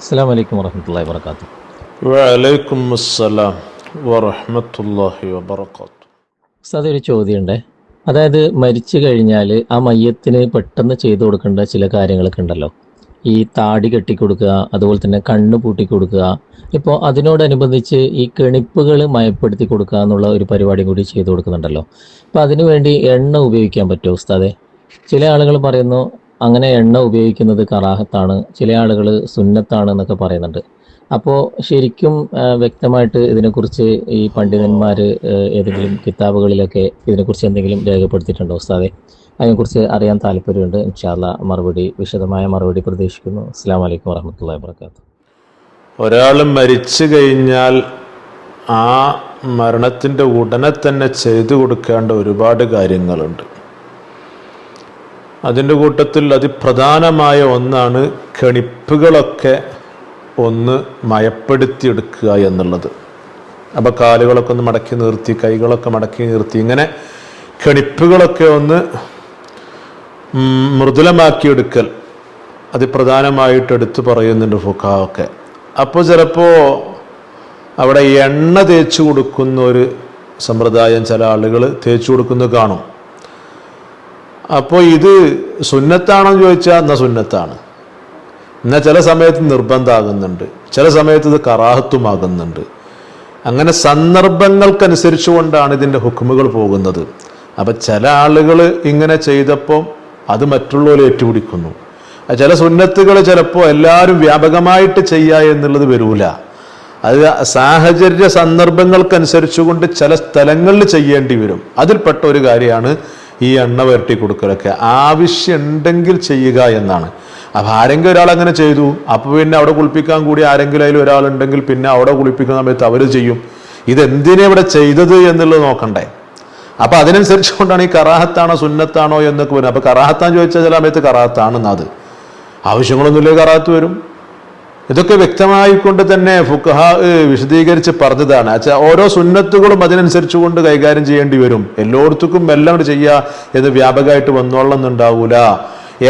അസ്സാം വലൈക്കും വർഹമത്തല്ലാ വാത്തു വലൈക്കും അസ്സലാം വറഹമത്തല്ലാഹി വബർക്കാത്തു സാധ ഒരു ചോദ്യമുണ്ട്. അതായത് മരിച്ചു കഴിഞ്ഞാൽ ആ മയ്യത്തിന് പെട്ടെന്ന് ചെയ്തു കൊടുക്കേണ്ട ചില കാര്യങ്ങളൊക്കെ ഉണ്ടല്ലോ. ഈ താടി കെട്ടിക്കൊടുക്കുക അതുപോലെ തന്നെ കണ്ണ് പൂട്ടി കൊടുക്കുക. ഇപ്പോൾ അതിനോടനുബന്ധിച്ച് ഈ കെണിപ്പുകൾ മയപ്പെടുത്തി കൊടുക്കുക എന്നുള്ള ഒരു പരിപാടി കൂടി ചെയ്തു കൊടുക്കുന്നുണ്ടല്ലോ. അപ്പോൾ അതിനുവേണ്ടി എണ്ണ ഉപയോഗിക്കാൻ പറ്റുമോ ഉസ്താദെ? ചില ആളുകൾ പറയുന്നു അങ്ങനെ എണ്ണ ഉപയോഗിക്കുന്നത് കറാഹത്താണ്. ചില ആളുകൾ സുന്നത്താണ് എന്നൊക്കെ പറയുന്നുണ്ട്. അപ്പോൾ ശരിക്കും വ്യക്തമായിട്ട് ഇതിനെക്കുറിച്ച് ഈ പണ്ഡിതന്മാർ ഏതെങ്കിലും കിതാബുകളിലൊക്കെ ഇതിനെക്കുറിച്ച് എന്തെങ്കിലും രേഖപ്പെടുത്തിയിട്ടുണ്ടോ ഉസ്താദെ? അതിനെക്കുറിച്ച് അറിയാൻ താല്പര്യമുണ്ട്. ഇൻഷാല്ല മറുപടി വിശദമായ മറുപടി പ്രതീക്ഷിക്കുന്നു. അസ്സാം വലൈക്കും വർഹമത്തല്ലാ വാത്ത ഒരാൾ മരിച്ചു കഴിഞ്ഞാൽ ആ മരണത്തിന്റെ ഉടനെ തന്നെ ചെയ്തു കൊടുക്കേണ്ട ഒരുപാട് കാര്യങ്ങളുണ്ട്. അതിന്റെ കൂട്ടത്തിൽ അതിപ്രധാനമായ ഒന്നാണ് കെണിപ്പുകളൊക്കെ ഒന്ന് മയപ്പെടുത്തിയെടുക്കുക എന്നുള്ളത്. അപ്പോൾ കാലുകളൊക്കെ ഒന്ന് മടക്കി നിർത്തി കൈകളൊക്കെ മടക്കി നിർത്തി ഇങ്ങനെ കെണിപ്പുകളൊക്കെ ഒന്ന് മൃദുലമാക്കിയെടുക്കൽ. അതിപ്രധാനമായിട്ട് എടുത്തു പറയുന്നുണ്ട് ഫുഖാവൊക്കെ. അപ്പോൾ ചിലപ്പോൾ അവിടെ എണ്ണ തേച്ചു കൊടുക്കുന്ന ഒരു സമ്പ്രദായം ചില ആളുകൾ തേച്ചു കൊടുക്കുന്നത് കാണും. അപ്പോൾ ഇത് സുന്നത്താണോ എന്ന് ചോദിച്ചാൽ എന്നാൽ സുന്നത്താണ്. എന്നാൽ ചില സമയത്ത് നിർബന്ധമാകുന്നുണ്ട് ചില സമയത്ത് ഇത് കറാഹത്വമാകുന്നുണ്ട് അങ്ങനെ സന്ദർഭങ്ങൾക്കനുസരിച്ച് കൊണ്ടാണ് ഇതിന്റെ ഹുക്കുമുകൾ പോകുന്നത്. അപ്പം ചില ആളുകൾ ഇങ്ങനെ ചെയ്തപ്പോൾ അത് മറ്റുള്ളവരെ ഏറ്റുപിടിക്കുന്നു. ചില സുന്നത്തുകൾ ചിലപ്പോൾ എല്ലാവരും വ്യാപകമായിട്ട് ചെയ്യുക എന്നുള്ളത് വരൂല. അത് സാഹചര്യ സന്ദർഭങ്ങൾക്കനുസരിച്ചുകൊണ്ട് ചില സ്ഥലങ്ങളിൽ ചെയ്യേണ്ടി വരും. അതിൽപ്പെട്ട ഒരു കാര്യമാണ് ഈ എണ്ണ വരട്ടി കൊടുക്കലൊക്കെ ആവശ്യമുണ്ടെങ്കിൽ ചെയ്യുക എന്നാണ്. അപ്പം ആരെങ്കിലും ഒരാൾ അങ്ങനെ ചെയ്തു അപ്പോൾ പിന്നെ അവിടെ കുളിപ്പിക്കാൻ കൂടി ആരെങ്കിലും അതിൽ ഒരാളുണ്ടെങ്കിൽ പിന്നെ അവിടെ കുളിപ്പിക്കുന്ന സമയത്ത് അവർ ചെയ്യും. ഇതെന്തിനാ ഇവിടെ ചെയ്തത് എന്നുള്ളത് നോക്കണ്ടേ. അപ്പൊ അതിനനുസരിച്ചുകൊണ്ടാണ് ഈ കറാഹത്താണോ സുന്നത്താണോ എന്നൊക്കെ വരുന്നത്. അപ്പൊ കറാഹത്താന്ന് ചോദിച്ചാൽ ചില സമയത്ത് കറാഹത്താണെന്നത്. ആവശ്യങ്ങളൊന്നുമില്ലേ കറാഹത്ത് വരും. ഇതൊക്കെ വ്യക്തമായിക്കൊണ്ട് തന്നെ ഫുഖഹ വിശദീകരിച്ച് പറഞ്ഞതാണ്. അച്ഛാ ഓരോ സുന്നത്തുകളും അതിനനുസരിച്ച് കൊണ്ട് കൈകാര്യം ചെയ്യേണ്ടി വരും. എല്ലായിടത്തും എല്ലാം ചെയ്യുക എന്ന് വ്യാപകമായിട്ട് വന്നോളന്നുണ്ടാവൂല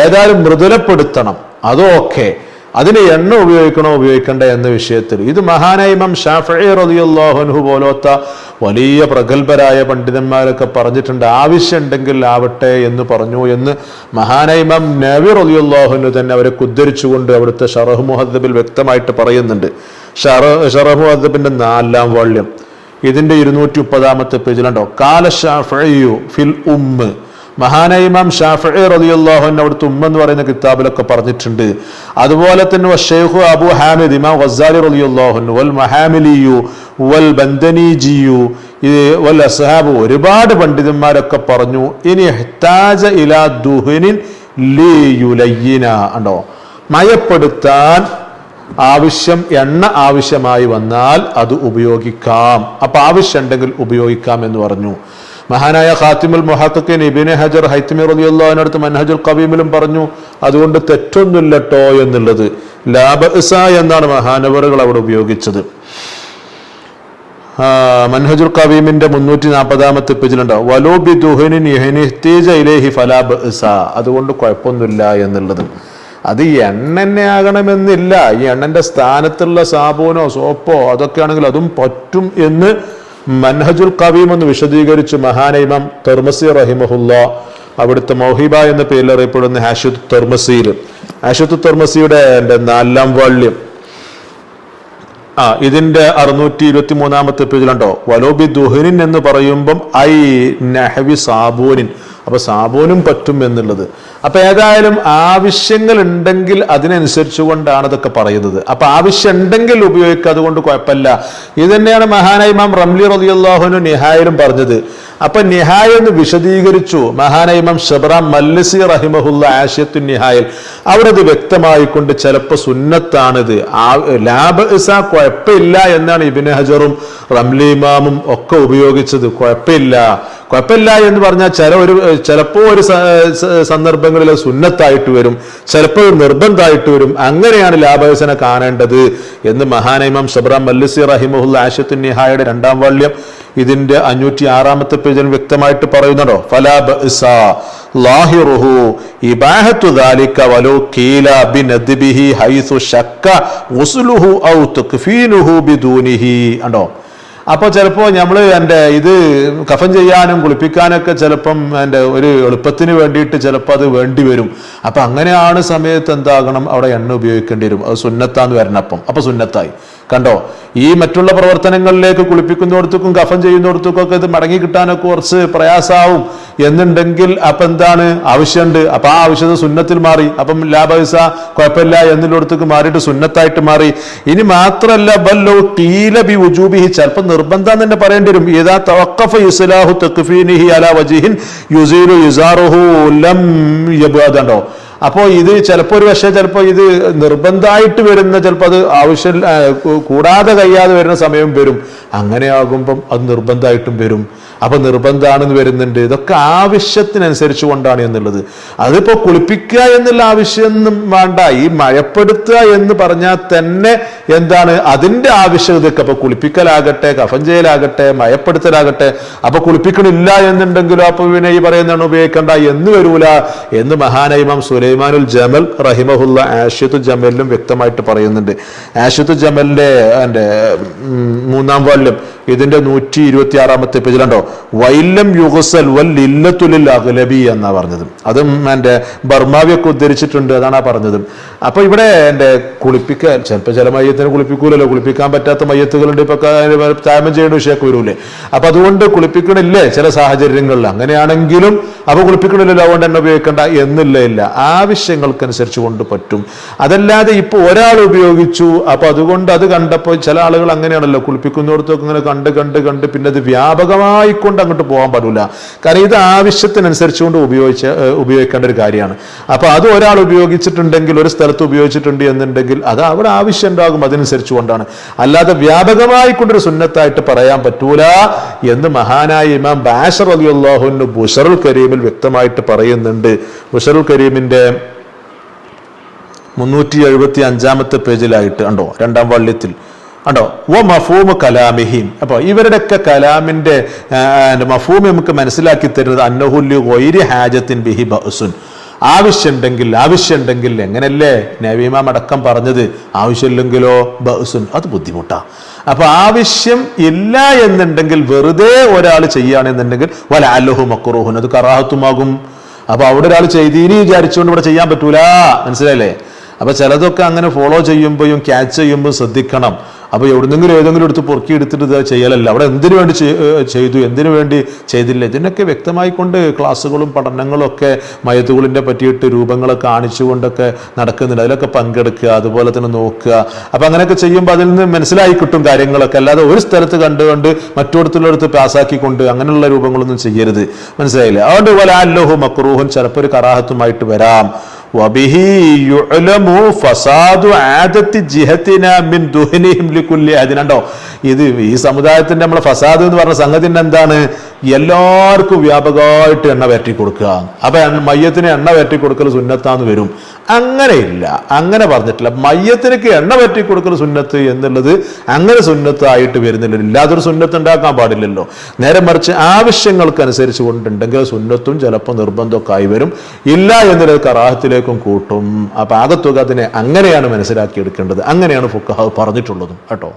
ഏതായാലും മൃദുലപ്പെടുത്തണം. അതോ ഓക്കെ അതിന് എണ്ണ ഉപയോഗിക്കണോ ഉപയോഗിക്കണ്ട എന്ന വിഷയത്തിൽ. ഇത് മഹാനൈമം ഷാഫി റളിയല്ലാഹുൻഹു പോലത്തെ വലിയ പ്രഗത്ഭരായ പണ്ഡിതന്മാരൊക്കെ പറഞ്ഞിട്ടുണ്ട്. ആവശ്യമുണ്ടെങ്കിൽ ആവട്ടെ എന്ന് പറഞ്ഞു എന്ന് മഹാനൈമം നബി റളിയല്ലാഹുൻഹു തന്നെ അവരെ കുദ്ധരിച്ചുകൊണ്ട് അവിടുത്തെ ഷറഹ് മുഹദ്ദബിൽ വ്യക്തമായിട്ട് പറയുന്നുണ്ട്. ഷറ ഷറഹ് മുഹദ്ദബിന്റെ നാലാം വാള്യം ഇതിന്റെ ഇരുന്നൂറ്റി മുപ്പതാമത്തെ പേജിലുണ്ടോ? കാല ഷാഫിയു ഫിൽ ഉമ്മ്. മഹാനായ ഇമാം ഷാഫി അൻഹു അവിടുത്തെ ഉമ്മ എന്ന് പറയുന്ന കിതാബിലൊക്കെ പറഞ്ഞിട്ടുണ്ട്. അതുപോലെ തന്നെ ഷെയ്ഖു അബു ഹാമിദ് ഇമാം ഗസാലി റളിയല്ലാഹു വൽ മഹാമിലിയു വൽ ബന്ദനീജിയു ഈ വൽ അസ്ഹാബു ഒരുപാട് പണ്ഡിതന്മാരൊക്കെ പറഞ്ഞു ഇനി ഹിത്താജ ഇലാ ദുഹനിൻ ലീയുലയ്യന ഉണ്ടോ മയപ്പെടുത്താൻ ആവശ്യം എണ്ണ ആവശ്യമായി വന്നാൽ അത് ഉപയോഗിക്കാം. അപ്പൊ ആവശ്യമുണ്ടെങ്കിൽ ഉപയോഗിക്കാം എന്ന് പറഞ്ഞു. മഹാനായ ഖാത്തിമുൽ മുഹാത്തക്കിൻ ഇബിനെ ഹജർ ഹൈത്തിമി റളിയല്ലാഹുവിനടുത്ത് മൻഹജുൽ കബീമിലും പറഞ്ഞു അതുകൊണ്ട് തെറ്റൊന്നുമില്ലട്ടോ എന്നുള്ളത്. ലാബഇസ എന്നാണ് മഹാനവറുകൾ അവിടെ ഉപയോഗിച്ചത്. മൻഹജുൽ കവീമിന്റെ മുന്നൂറ്റി നാൽപ്പതാമത്തെ പേജിലുണ്ട് വലോബി ദുഹനിൻ ഇഹ്നിഹ്തീജ ഇലേഹി ഫലാബ് അതുകൊണ്ട് കുഴപ്പമൊന്നുമില്ല എന്നുള്ളത്. അത് ഈ എണ്ണ ആകണമെന്നില്ല. ഈ എണ്ണന്റെ സ്ഥാനത്തുള്ള സാബൂനോ സോപ്പോ അതൊക്കെ ആണെങ്കിൽ അതും പറ്റും എന്ന് മൻഹജുൽ കവീം എന്ന് വിശദീകരിച്ച് മഹാനൈമം തെർമസി റഹിമഹുല്ല അവിടുത്തെ മൗഹിബ എന്ന പേരിൽ അറിയപ്പെടുന്ന ഹാഷിദ് തെർമസിയിൽ. ഹാഷിദ് തെർമസിയുടെ നാലാം വാള്യം ആ ഇതിന്റെ അറുന്നൂറ്റി ഇരുപത്തി മൂന്നാമത്തെ പേജിലുണ്ടോ വലോബി ദുഹനിൻ എന്ന് പറയുമ്പം ഐ നഹവി സാബൂനിൻ. അപ്പൊ സാബൂനും പറ്റും എന്നുള്ളത്. അപ്പൊ ഏതായാലും ആവശ്യങ്ങൾ ഉണ്ടെങ്കിൽ അതിനനുസരിച്ചു കൊണ്ടാണ് ഇതൊക്കെ പറയുന്നത്. അപ്പൊ ആവശ്യം ഉണ്ടെങ്കിൽ ഉപയോഗിക്കുക അതുകൊണ്ട് കുഴപ്പമില്ല. ഇത് തന്നെയാണ് മഹാനായ ഇമാം റംലി റളിയല്ലാഹുനു നിഹായിലും പറഞ്ഞത്. അപ്പൊ നിഹായ എന്ന് വിശദീകരിച്ചു. മഹാനായ ഇമാം ഷബ്രാം മല്ലസി റഹിമഹുല്ല ആശയത്തു നിഹായിൽ. അവിടെ വ്യക്തമായി വ്യക്തമായിക്കൊണ്ട് ചിലപ്പോൾ സുന്നത്താണിത്. ലാഭ കുഴപ്പമില്ല എന്നാണ് ഇബിന് ഹജറും റംലി ഇമാമും ഒക്കെ ഉപയോഗിച്ചത്. കുഴപ്പമില്ല. കുഴപ്പമില്ല എന്ന് പറഞ്ഞാൽ ചില ഒരു ചിലപ്പോൾ ഒരു സ- സ- സുന്നത്തായിട്ട് വരും ചിലപ്പോൾ നിർബന്ധമായിട്ട് വരും. അങ്ങനെയാണ് ലാഭവസന കാണേണ്ടത് എന്ന് മഹാനൈമം സബ്രാം മല്ലിസി റഹിമഹുല്ല ആഷത്തു നിഹായുടെ രണ്ടാം വാള്യം ഇതിന്റെ അഞ്ഞൂറ്റി ആറാമത്തെ പേജിൽ വ്യക്തമായിട്ട് പറയുന്നുണ്ടോ? ഫലാ ബഅ്സ ചിലപ്പോ അപ്പോൾ ചിലപ്പോൾ നമ്മൾ എന്റെ ഇത് കഫൻ ചെയ്യാനും കുളിപ്പിക്കാനൊക്കെ ചിലപ്പം എന്റെ ഒരു എളുപ്പത്തിന് വേണ്ടിയിട്ട് ചിലപ്പോൾ അത് വേണ്ടി വരും. അപ്പം അങ്ങനെയാണ് സമയത്ത് എന്താകണം? അവിടെ എണ്ണ ഉപയോഗിക്കേണ്ടി വരും. അത് സുന്നത്താന്ന് വരണപ്പം. അപ്പം സുന്നത്തായി. കണ്ടോ? ഈ മറ്റുള്ള പ്രവർത്തനങ്ങളിലേക്ക് കുളിപ്പിക്കുന്നിടത്തേക്കും കഫൻ ചെയ്യുന്നിടത്തേക്കും ഒക്കെ ഇത് മടങ്ങി കിട്ടാനൊക്കെ കുറച്ച് പ്രയാസാവും. എന്നുണ്ടെങ്കിൽ അപ്പം എന്താണ്? ആവശ്യമുണ്ട് അപ്പം ആ ആവശ്യത സുന്നത്തിൽ മാറി. അപ്പം ലാഭവിസ കുഴപ്പമില്ല എന്നുള്ളടത്തേക്ക് മാറിയിട്ട് സുന്നത്തായിട്ട് മാറി. ഇനി മാത്രമല്ല ബല്ലോ ടീലബി ഉജൂബിഹി ചിലപ്പോൾ നിർബന്ധം തന്നെ പറയേണ്ടി വരും. ഏതാ തവക്കഫ യുസലാഹു തക്ഫീനിഹി അല വജീഹിൻ യുസീലു യുസാറുഹു ലം യബാദണ്ടോ അപ്പോൾ ഇത് ചിലപ്പോൾ ഒരു പക്ഷേ ചിലപ്പോൾ ഇത് നിർബന്ധമായിട്ട് വരുന്ന ചിലപ്പോൾ അത് ആവശ്യം കൂടാതെ കഴിയാതെ വരുന്ന സമയം വരും. അങ്ങനെയാകുമ്പം അത് നിർബന്ധമായിട്ടും വരും. അപ്പൊ നിർബന്ധമാണെന്ന് വരുന്നുണ്ട്. ഇതൊക്കെ ആവശ്യത്തിനനുസരിച്ച് കൊണ്ടാണ് എന്നുള്ളത്. അതിപ്പോ കുളിപ്പിക്കുക എന്നുള്ള ആവശ്യമൊന്നും വേണ്ട. ഈ മഴപ്പെടുത്തുക എന്ന് പറഞ്ഞാൽ തന്നെ എന്താണ് അതിന്റെ ആവശ്യകതയൊക്കെ അപ്പൊ കുളിപ്പിക്കലാകട്ടെ കഫൻ മയപ്പെടുത്തലാകട്ടെ. അപ്പോൾ കുളിപ്പിക്കണില്ല എന്നുണ്ടെങ്കിലോ അപ്പോൾ പിന്നെ ഈ പറയുന്നതാണ് ഉപയോഗിക്കേണ്ട. എന്ന് വരൂല. എന്ന് മഹാനൈമാം സുലൈമാനുൽ ജമൽ റഹിമഹുല്ല ആഷിത്ത് ജമലിലും വ്യക്തമായിട്ട് പറയുന്നുണ്ട്. ആഷിത്ത് ജമലിന്റെ എന്റെ മൂന്നാം വാല്യം ഇതിന്റെ നൂറ്റി ഇരുപത്തി ആറാമത്തെ പേജിലുണ്ടോ വൈലം യുഗസൽ വൽ ഇല്ലത്തുലിൽ അഗ്ലബി എന്നാ പറഞ്ഞത്. അതും എന്റെ ബർമാവിയൊക്കെ ഉദ്ധരിച്ചിട്ടുണ്ട് അതാണ് ആ പറഞ്ഞത്. അപ്പൊ ഇവിടെ എന്റെ കുളിപ്പിക്കാൻ ചിലപ്പോൾ ചില മയ്യത്തിന് കുളിപ്പിക്കൂലല്ലോ. കുളിപ്പിക്കാൻ പറ്റാത്ത മയ്യത്തുകളുണ്ട് ഇപ്പൊ താമം ചെയ്യേണ്ട വിഷയമൊക്കെ വരൂലേ. അപ്പൊ അതുകൊണ്ട് കുളിപ്പിക്കണില്ലേ ചില സാഹചര്യങ്ങളിൽ. അങ്ങനെയാണെങ്കിലും അപ്പൊ കുളിപ്പിക്കണില്ലല്ലോ അതുകൊണ്ട് എന്നെ ഉപയോഗിക്കേണ്ട എന്നില്ല ഇല്ല. ആവശ്യങ്ങൾക്കനുസരിച്ച് കൊണ്ട് പറ്റും. അതല്ലാതെ ഇപ്പൊ ഒരാൾ ഉപയോഗിച്ചു. അപ്പൊ അതുകൊണ്ട് അത് കണ്ടപ്പോൾ ചില ആളുകൾ അങ്ങനെയാണല്ലോ കുളിപ്പിക്കുന്നിടത്തൊക്കെ ഇങ്ങനെ കണ്ട് കണ്ട് കണ്ട് പിന്നെ അത് വ്യാപകമായി കൊണ്ട് അങ്ങോട്ട് പോകാൻ പാടില്ല. കാരണം ഇത് ആവശ്യത്തിനനുസരിച്ച് കൊണ്ട് ഉപയോഗിച്ച ഉപയോഗിക്കേണ്ട ഒരു കാര്യമാണ്. അപ്പോൾ അത് ഒരാൾ ഉപയോഗിച്ചിട്ടുണ്ടെങ്കിൽ ഒരു സ്ഥലത്ത് ഉപയോഗിച്ചിട്ടുണ്ട് എന്നുണ്ടെങ്കിൽ അത് അവിടെ ആവശ്യം ഉണ്ടാകും അതിനനുസരിച്ച് കൊണ്ടാണ് അല്ലാതെ വ്യാപകമായി കൊണ്ടൊരു സുന്നത്തായിട്ട് പറയാൻ പറ്റൂല എന്ന് മഹാനായ ഇമാം ബാഷർ അലി അള്ളാഹുന് ബുഷറുൽ കരീമിൽ വ്യക്തമായിട്ട് പറയുന്നുണ്ട്. ബുഷറുൽ കരീമിന്റെ മുന്നൂറ്റി എഴുപത്തി അഞ്ചാമത്തെ പേജിലായിട്ട് ഉണ്ടോ രണ്ടാം വള്ളിയത്തിൽ ഉണ്ടോ ഓ മഫൂമ് കലാമിഹീം അപ്പോൾ ഇവരുടെയൊക്കെ കലാമിന്റെ മഫൂമ് നമുക്ക് മനസ്സിലാക്കി തരുന്നത് അന്നഹുല്ലി ഒയിരി ഹാജത്തിൻ ബിഹി ബസുൻ ആവശ്യമുണ്ടെങ്കിൽ ആവശ്യമുണ്ടെങ്കിൽ എങ്ങനല്ലേ നവീമാം അടക്കം പറഞ്ഞത്? ആവശ്യമില്ലെങ്കിലോ ബസുൻ അത് ബുദ്ധിമുട്ടാ. അപ്പോൾ ആവശ്യം ഇല്ല എന്നുണ്ടെങ്കിൽ വെറുതെ ഒരാൾ ചെയ്യുകയാണെന്നുണ്ടെങ്കിൽ വല അല്ലഹു മക്കുറുഹുൻ അത് കറാഹത്തുമാകും. അപ്പോൾ അവിടെ ഒരാൾ ചെയ്തീനി വിചാരിച്ചുകൊണ്ട് ഇവിടെ ചെയ്യാൻ പറ്റൂല. മനസ്സിലായില്ലേ? അപ്പൊ ചിലതൊക്കെ അങ്ങനെ ഫോളോ ചെയ്യുമ്പോഴും ക്യാച്ച് ചെയ്യുമ്പോൾ ശ്രദ്ധിക്കണം. അപ്പൊ എവിടുന്നെങ്കിലും ഏതെങ്കിലും എടുത്ത് പൊറുക്കി എടുത്തിട്ട് ചെയ്യലല്ല. അവിടെ എന്തിനു വേണ്ടി ചെയ്തു എന്തിനു വേണ്ടി ചെയ്തില്ല? ഇതിനൊക്കെ വ്യക്തമായി കൊണ്ട് ക്ലാസ്സുകളും പഠനങ്ങളും ഒക്കെ മയത്തുകളിനെ പറ്റിയിട്ട് രൂപങ്ങളെ കാണിച്ചുകൊണ്ടൊക്കെ നടക്കുന്നുണ്ട്. അതിലൊക്കെ പങ്കെടുക്കുക അതുപോലെ തന്നെ നോക്കുക. അപ്പൊ അങ്ങനെയൊക്കെ ചെയ്യുമ്പോൾ അതിൽ നിന്ന് മനസ്സിലായി കിട്ടും കാര്യങ്ങളൊക്കെ. അല്ലാതെ ഒരു സ്ഥലത്ത് കണ്ടുകൊണ്ട് മറ്റൊടത്തുള്ളടത്ത് പാസ്സാക്കിക്കൊണ്ട് അങ്ങനെയുള്ള രൂപങ്ങളൊന്നും ചെയ്യരുത്. മനസ്സിലായില്ലേ? അതുകൊണ്ട് പോലെ അല്ലോഹു അക്രൂഹും ചിലപ്പോൾ ഒരു കറാഹത്തുമായിട്ട് വരാം. അതിനുണ്ടോ ഇത് ഈ സമുദായത്തിന്റെ നമ്മളെ ഫസാദ് എന്ന് പറഞ്ഞ സംഗതി എന്താണ്? എല്ലാവർക്കും വ്യാപകമായിട്ട് എണ്ണ വരട്ടി കൊടുക്കുക. അപ്പൊ മയ്യത്തിന് എണ്ണ വരട്ടി കൊടുക്കൽ സുന്നത്താന്ന് വരും. അങ്ങനെയില്ല. അങ്ങനെ പറഞ്ഞിട്ടില്ല. മയ്യത്തിനൊക്കെ എണ്ണ വരട്ടി കൊടുക്കൽ സുന്നത്ത് എന്നുള്ളത് അങ്ങനെ സുന്നത്തായിട്ട് വരുന്നില്ല. ഇല്ലാതൊരു സുന്നത്ത് ഉണ്ടാക്കാൻ പാടില്ലല്ലോ. നേരെ മറിച്ച് ആവശ്യങ്ങൾക്ക് അനുസരിച്ച് കൊണ്ടുണ്ടെങ്കിൽ സുന്നത്തും ചിലപ്പോൾ നിർബന്ധമൊക്കെ ആയി വരും. ഇല്ല എന്നുള്ളത് കറാഹത്തിലേക്കും കൂട്ടും. അപ്പം ആകത്തുക അതിനെ അങ്ങനെയാണ് മനസ്സിലാക്കിയെടുക്കേണ്ടത്. അങ്ങനെയാണ് ഫുക്കഹാവ് പറഞ്ഞിട്ടുള്ളതും. കേട്ടോ?